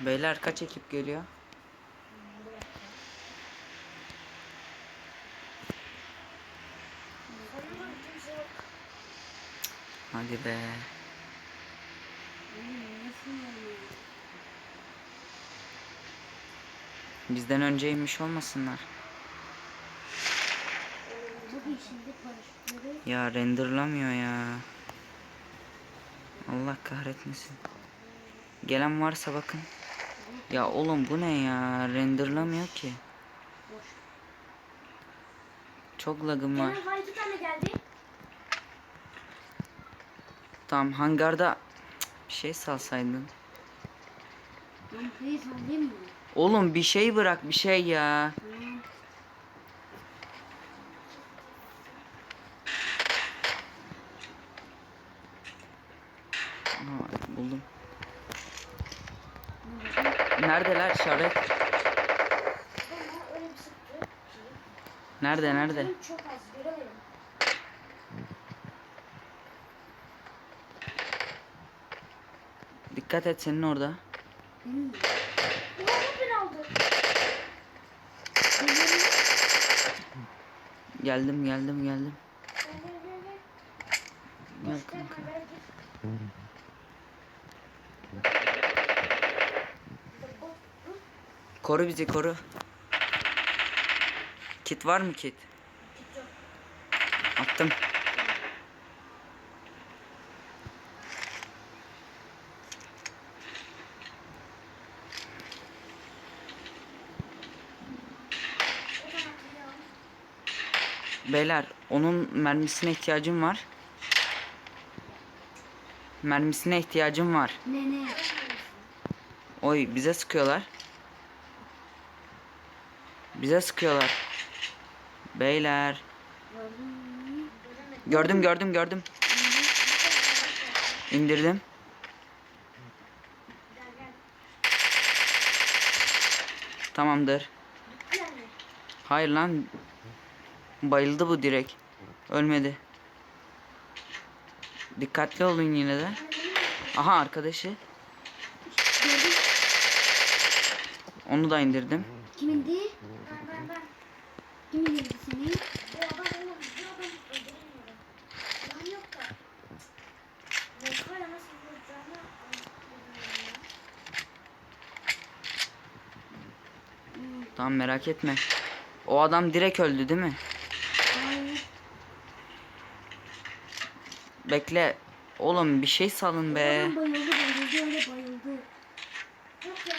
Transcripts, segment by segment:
Beyler kaç ekip geliyor? Hadi be. Bizden önceymiş olmasınlar. Ya renderlamıyor ya. Allah kahretmesin. Gelen varsa bakın. Ya oğlum bu ne ya? Renderlamıyor ki. boş. Çok lagım var. Var iki tane geldi. Tamam hangarda Cık, bir şey salsaydın. Oğlum bir şey bırak bir şey ya. Tamam. Neredeler sıktı. Nerede nerede? Çok az göremedim. Dikkat et senin orada. Geliyorum. Geldim geldim geldim. Gel kanka. ver, ver, gir. Koru bizi koru. Kit var mı kit? Attım. Beyler onun mermisine ihtiyacım var. Mermisine ihtiyacım var. Ne ne? Oy bize sıkıyorlar. Bize sıkıyorlar. Beyler. Gördüm gördüm gördüm. İndirdim. Tamamdır. Hayır lan. Bayıldı bu direkt. Ölmedi. Dikkatli olun yine de. Aha arkadaşı. Onu da indirdim. Kimindi? Ben ben ben. Kim indirdi seni? Bu adam oğlum bu adam öldüremiyorum. Silahım yok da. Mekayla nasıl vuracağını. Tamam merak etme. O adam direkt öldü değil mi? Bekle. Oğlum bir şey salın be. Bayıldı bayıldı bayıldı. Yok bir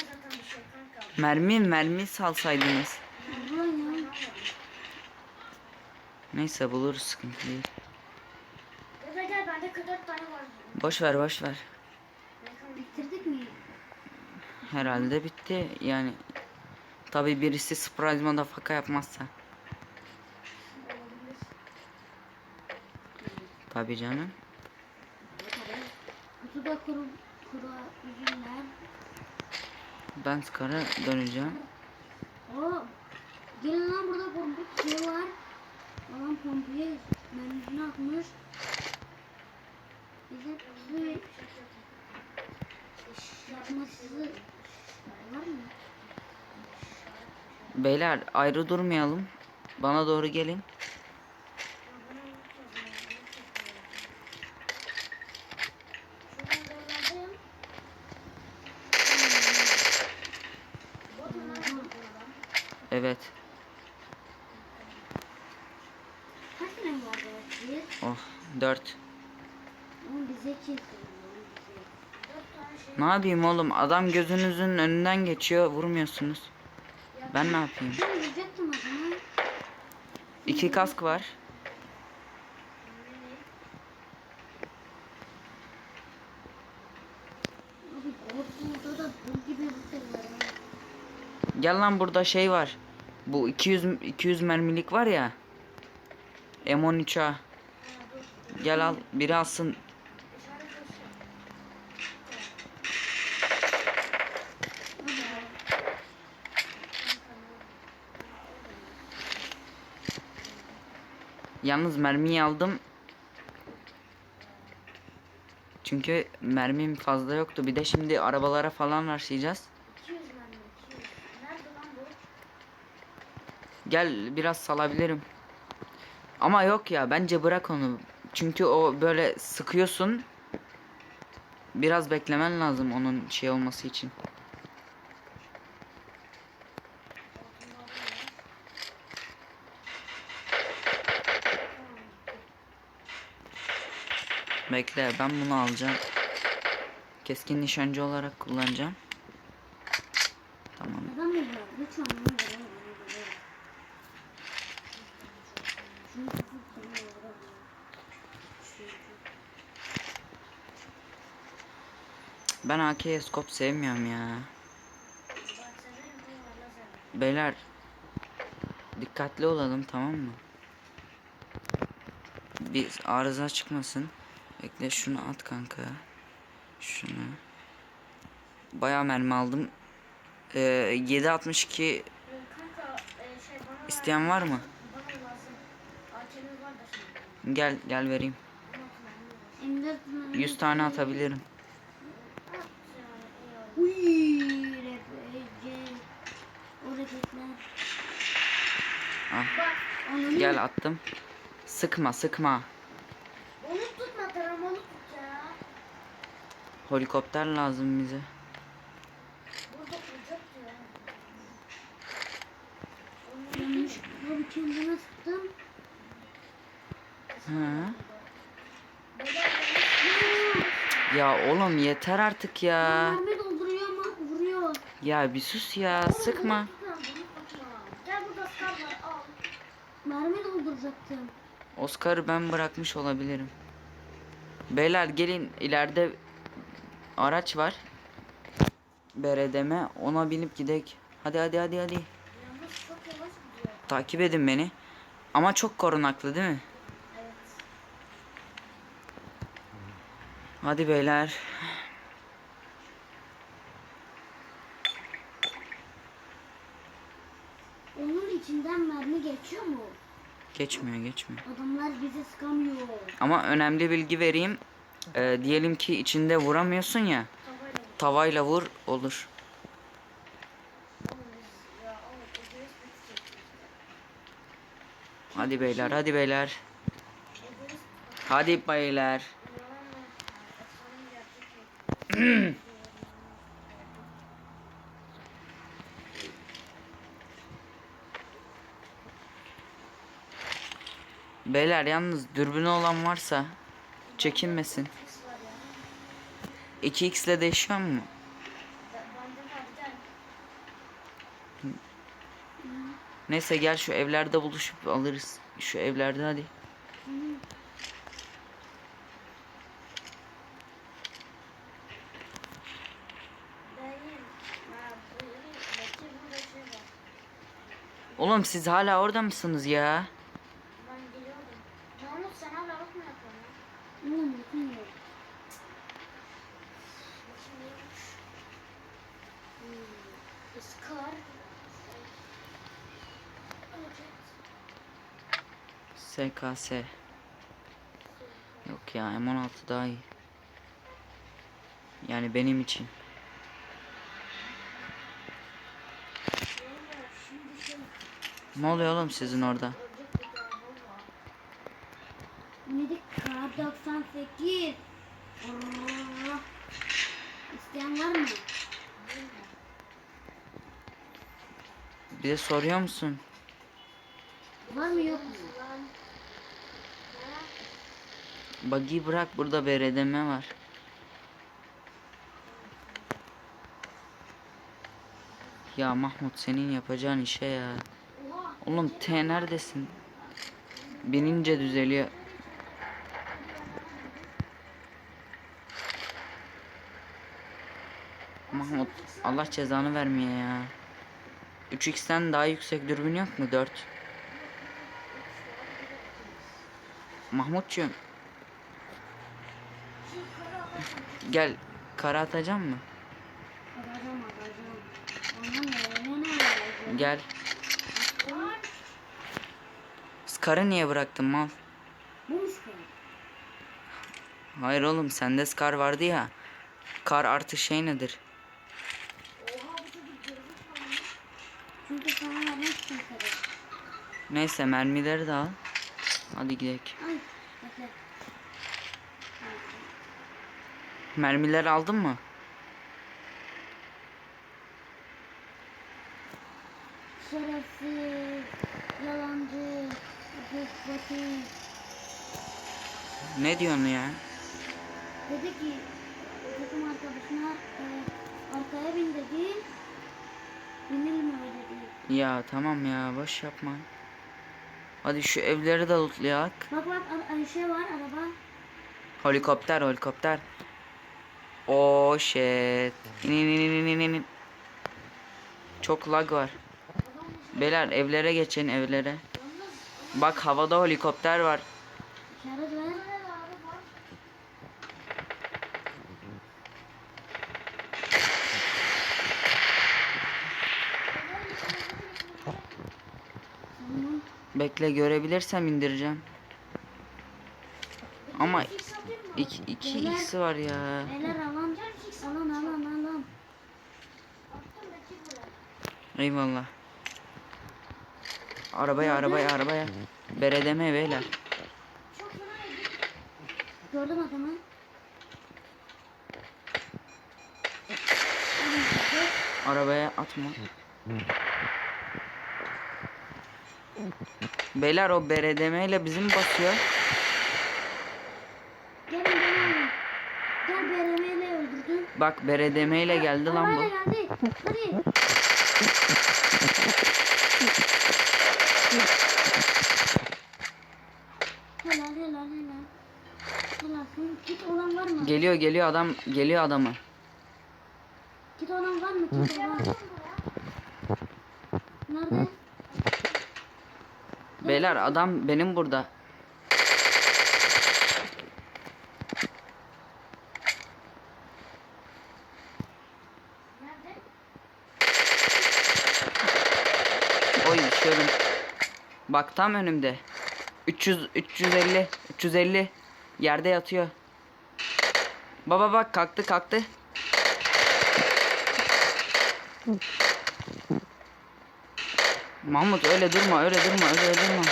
şey kanka. Mermi mermi salsaydınız. Ulan ya. Neyse buluruz sıkıntı değil. Eve gel bende 44 tane var. Boş ver boş ver. Bitirdik mi? Herhalde bitti yani. Tabi birisi surprise motherfucker yapmazsa. Tabi canım. Kutuda kuru, kuru üzümler. Ben Scar'a döneceğim. Oo. Gelin lan burada pompik şey var. Adam pompiye mermisini atmış. Bize bize yapması var mı? Beyler ayrı durmayalım. Bana doğru gelin. Evet. Kaç tane var Oh 4. Oğlum bize çekti. Dört tane şey. Ne yapayım oğlum? Adam gözünüzün önünden geçiyor. Vurmuyorsunuz. Ben ne yapayım? İki kask var. Şey. Gel lan burada şey var. Bu 200 200 mermilik var ya. M13A. Gel al biri alsın. Yalnız mermiyi aldım. Çünkü mermim fazla yoktu. Bir de şimdi arabalara falan rastlayacağız. Gel biraz salabilirim. Ama yok ya bence bırak onu. Çünkü o böyle sıkıyorsun. Biraz beklemen lazım onun şey olması için. Bekle ben bunu alacağım. Keskin nişancı olarak kullanacağım. Tamam. Adam mı var? Lütfen onu verin. Şunu tutup sana uğraşın. Ben AK scope sevmiyorum ya. Beyler dikkatli olalım tamam mı? Bir arıza çıkmasın. Bekle şunu at kanka. Şunu. Bayağı mermi aldım. Ee, 762 Kanka e, şey bana isteyen var mı? Gel gel vereyim. M4 100 tane atabilirim. Al. Bak, Gel attım. Sıkma sıkma. Onu tutma, tut ya. Helikopter lazım bize. Burada olacak ya. Yanlışlıkla bir kendime sıktım. Hı. Beyler Ya oğlum yeter artık ya. Mermi dolduruyor ama vuruyor. Ya bir sus ya sıkma. Gel burada skar var al. Mermi dolduracaktım. Oscar'ı ben bırakmış olabilirim. Beyler gelin ileride araç var. Beredeme ona binip gidek. Hadi hadi hadi hadi. Yalnız çok yavaş gidiyor. Takip edin beni. Ama çok korunaklı değil mi? Evet. Hadi beyler. Onun içinden mermi geçiyor mu? Geçmiyor geçmiyor. Adamlar bizi sıkamıyor. Ama önemli bilgi vereyim. Ee, diyelim ki içinde vuramıyorsun ya. Tavayla vur olur. Hadi beyler hadi beyler. Hadi beyler. Beyler yalnız dürbünü olan varsa çekinmesin. Pis var ya. 2x ile değişiyor mu? Neyse gel şu evlerde buluşup alırız. Şu evlerde hadi. Oğlum siz hala orada mısınız ya? Ben geliyordum. Mahmut sen hala bak mı yapıyorsun ya? Oğlum bakmıyor. Bakayım neymiş? Hmm. Iskar. Evet. SKS. Yok ya M16 daha iyi. Yani benim için. Ne oluyor oğlum sizin orada? ölecek bir tane var. Nedik kar 98. Allah. İsteyen var mı? Bir de soruyor musun? Var mı yok mu? Buggy bırak burada beredeme var. Ya Mahmut senin yapacağın işe ya. Oğlum T neredesin? Binince düzeliyor. Mahmut Allah cezanı vermeye ya. 3x'ten daha yüksek dürbün yok mu? 4. Mahmutcuğum gel kara atacağım mı? Gel. Scar'ı niye bıraktın mal? Bu mu? Hayır oğlum sende Scar vardı ya. Kar artı şey nedir? Çünkü sana. Neyse mermileri de al. Hadi gidelim. Ay bekle. Mermileri aldın mı? Şerefsiz, yalancı, cübbeti. Ne diyorsun ya? Dedi ki takım arkadaşına e, arkaya bin dedi. Binilmiyor dedi. Ya tamam ya boş yapma. Hadi şu evleri de lootlayak. Bak bak şey var araba. Helikopter helikopter. Oh shit. İn in in in. Çok lag var. Beyler evlere geçin evlere. Bak havada helikopter var. Bekle görebilirsem indireceğim. Ama iki, iki ikisi var ya. Beyler alan, alan alan alan. Eyvallah. Arabaya arabaya arabaya. Beredeme beyler. Gördüm adamı. Arabaya atma. Beyler o beredemeyle bizim basıyor. Gelin gelin. Gel BRM'yle öldürdün. Bak beredemeyle geldi lan bu. var mı? Geliyor geliyor adam geliyor adamı. Kit olan var mı? Kit olan. Nerede? Beyler adam benim burada. Nerede? Oy şöyle. Bak tam önümde. 300 350 350 yerde yatıyor. Baba bak kalktı kalktı. Mahmut öyle durma öyle durma öyle durma.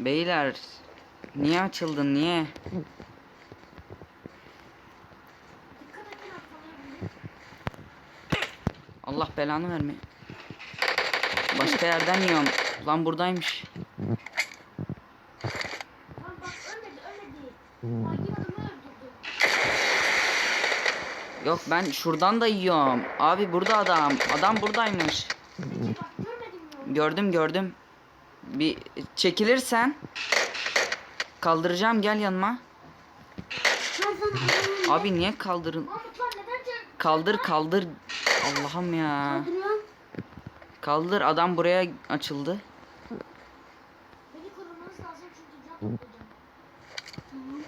Beyler niye açıldın niye? Allah belanı verme. Başka yerden yiyorum. Lan buradaymış. Yok ben şuradan da yiyorum. Abi burada adam. Adam buradaymış. Gördüm gördüm. Bir çekilirsen kaldıracağım gel yanıma. Abi niye kaldırın? Kaldır kaldır. Allah'ım ya. Kaldır adam buraya açıldı. Beni korumanız lazım çünkü can toplayacağım. Tamam.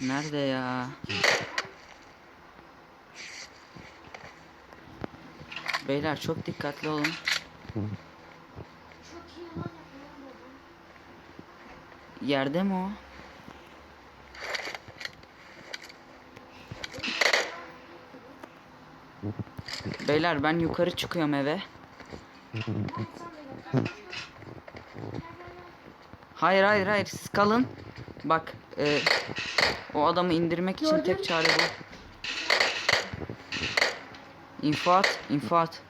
Nerede ya? Beyler çok dikkatli olun. Yerde mi o? Beyler ben yukarı çıkıyorum eve. Hayır hayır hayır siz kalın. Bak e, o adamı indirmek için Gördüm. tek çare bu. İnfaat, infaat.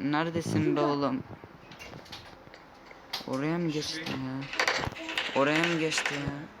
Neredesin be oğlum? Oraya mı geçti ya? Oraya mı geçti ya?